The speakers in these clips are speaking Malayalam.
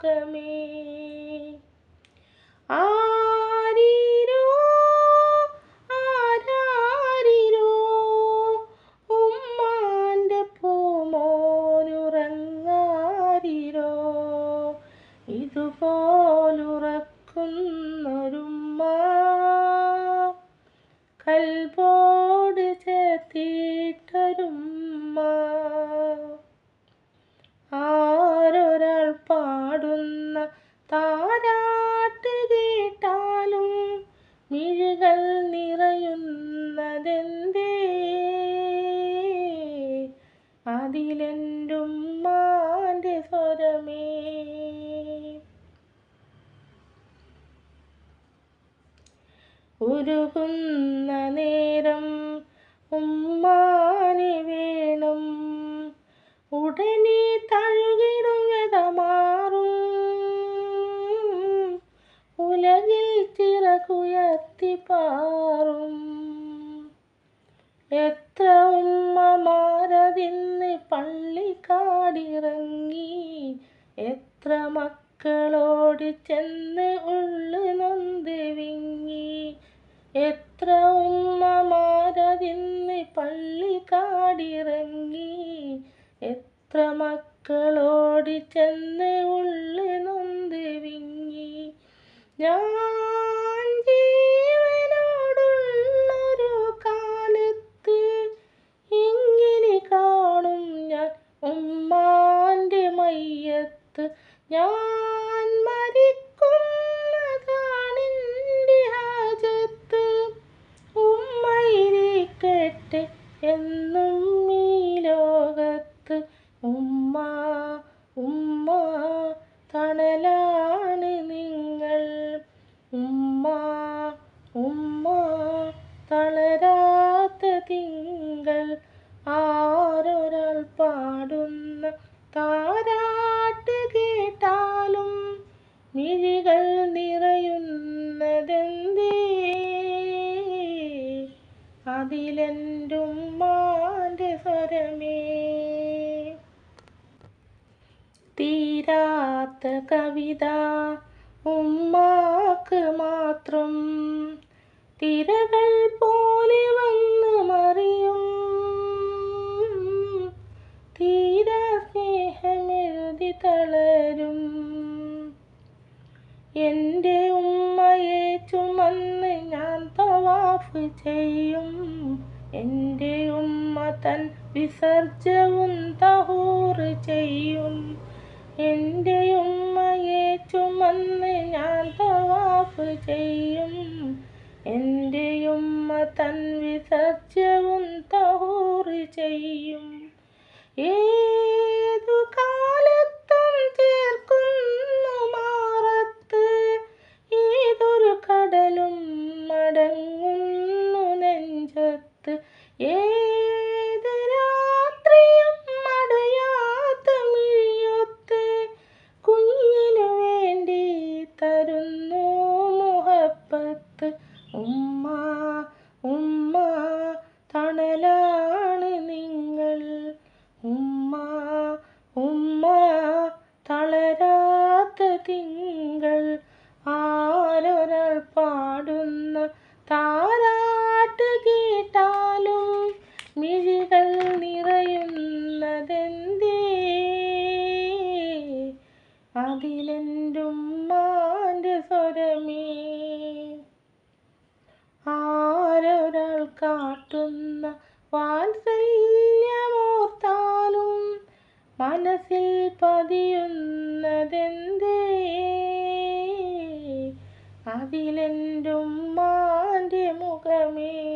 മുഖമേ ആരീരോ ആരാരിരോ ഉമ്മാന്റെ പൂമോനുറങ്ങാരിരോ ഇതുപോലുറക്കുന്നൊരുമ്മ അതിലെന്റുമ്മാന്റെ സ്വരമേ. ഉരുകുന്ന നേരം ഉമ്മാനെ വേണം. ഉടനെ തഴുകിടും വ്യതമാറും. ഉലകിൽ ചിറകുയർത്തി എത്ര മക്കളോട് ചെന്ന് ഉള്ളു നൊന്ത് വിങ്ങി. എത്ര ഉമ്മമാരതിന്ന് പള്ളി കാടിറങ്ങി. എത്ര മക്കളോട് ചെന്ന് ഉള്ളു നൊന്ത് വിങ്ങി. ഞാൻ ഉമ്മ തണലാണ് നിങ്ങൾ. ഉമ്മ ഉമ്മ തളരാത്ത തിങ്കൾ ആരൊരാൾ പാടുന്ന താരാട്ട് കേട്ടാലും മിഴികൾ നിറയുന്നതെന്തേ? അതിലെന്റുമ്മാന്റെ തീരാത്ത കവിത ഉമ്മാക്ക് മാത്രം. തിരകൾ പോലെ വന്ന് മറിയും. തീരാ സ്നേഹമെഴുതി തളരും. എന്റെ ഉമ്മയെ ചുമന്ന് ഞാൻ തവാഫ് ചെയ്യും. എന്റെ ഉമ്മ തൻ വിസർജവും തഹൂർ ചെയ്യും. ചുമന്ന് ഞാൻ തവാഫ് ചെയ്യും. എന്റെ ഉമ്മ തൻ വിസർജ്യവും തഹൂർ ചെയ്യും. ഏതു കാലത്തും ചേർക്കുന്നു മാറത്ത്. ഏതൊരു കടലും മടങ്ങുന്നു നെഞ്ചത്ത്. ഏത് അതിലെന്റുമ്മാന്റെ സ്വരമേ. ആരൊരാൾ കാട്ടുന്ന വാത്സല്യമോർത്താലും മനസ്സിൽ പതിയുന്നതെന്തേ? അതിലെന്റുമ്മാന്റെ മുഖമേ.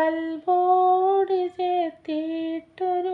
കൽബോട് ചേർത്തിട്ടൊരു